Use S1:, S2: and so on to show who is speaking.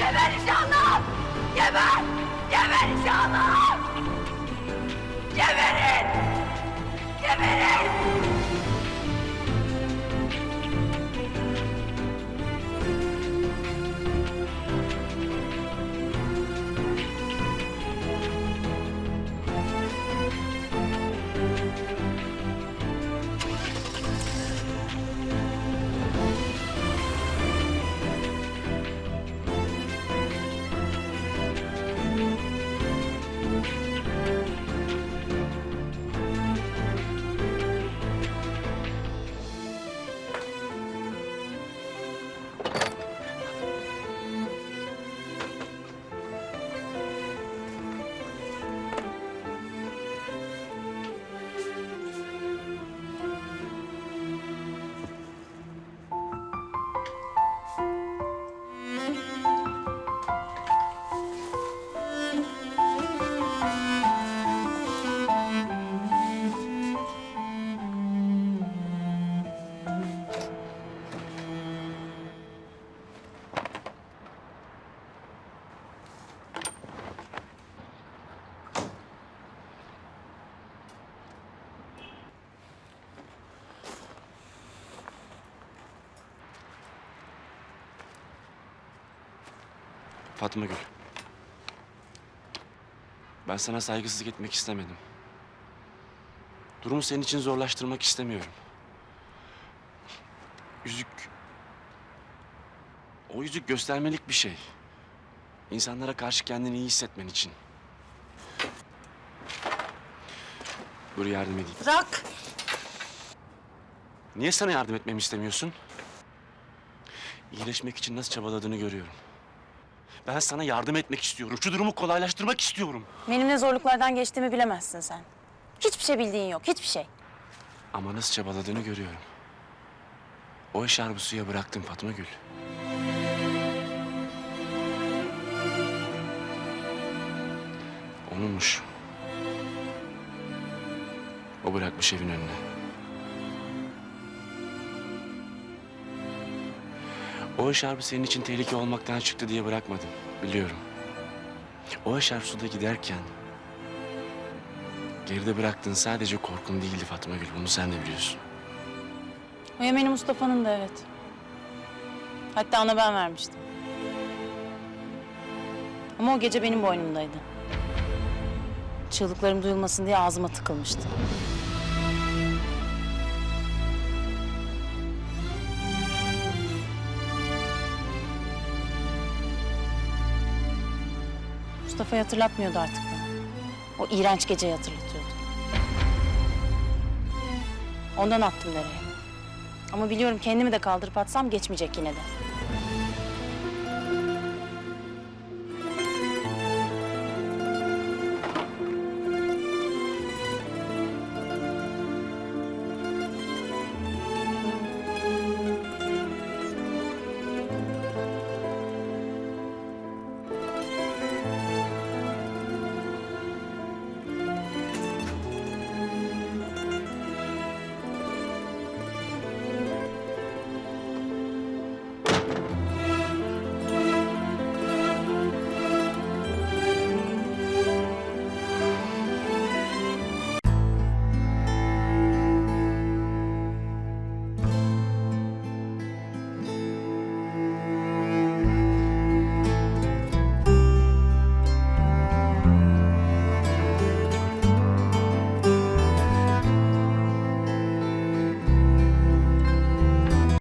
S1: Geber inşallah! Geber! Geber inşallah! Geberin! Geberin!
S2: Fatma Gül. Ben sana saygısızlık etmek istemedim. Durumu senin için zorlaştırmak istemiyorum. Yüzük... O yüzük göstermelik bir şey. İnsanlara karşı kendini iyi hissetmen için. Dur yardım edeyim.
S1: Bırak!
S2: Niye sana yardım etmemi istemiyorsun? İyileşmek için nasıl çabaladığını görüyorum. Ben sana yardım etmek istiyorum. Şu durumu kolaylaştırmak istiyorum.
S3: Benim ne zorluklardan geçtiğimi bilemezsin sen. Hiçbir şey bildiğin yok, hiçbir şey.
S2: Ama nasıl çabaladığını görüyorum. O eşarbı suya bıraktım Fatma Gül. Onunmuş. O bırakmış evin önüne. O eşarbı senin için tehlike olmaktan çıktı diye bırakmadım. Biliyorum. O eşarp suda giderken Geride bıraktığın sadece korkun değildi Fatma Gül. Bunu sen de biliyorsun.
S3: O yemeni Mustafa'nın da evet. Hatta ona ben vermiştim. Ama o gece benim boynumdaydı. Çığlıklarım duyulmasın diye ağzıma tıkılmıştı. Mustafa'yı hatırlatmıyordu artık bana. O iğrenç geceyi hatırlatıyordu. Ondan attım dereye. Ama biliyorum kendimi de kaldırıp atsam geçmeyecek yine de.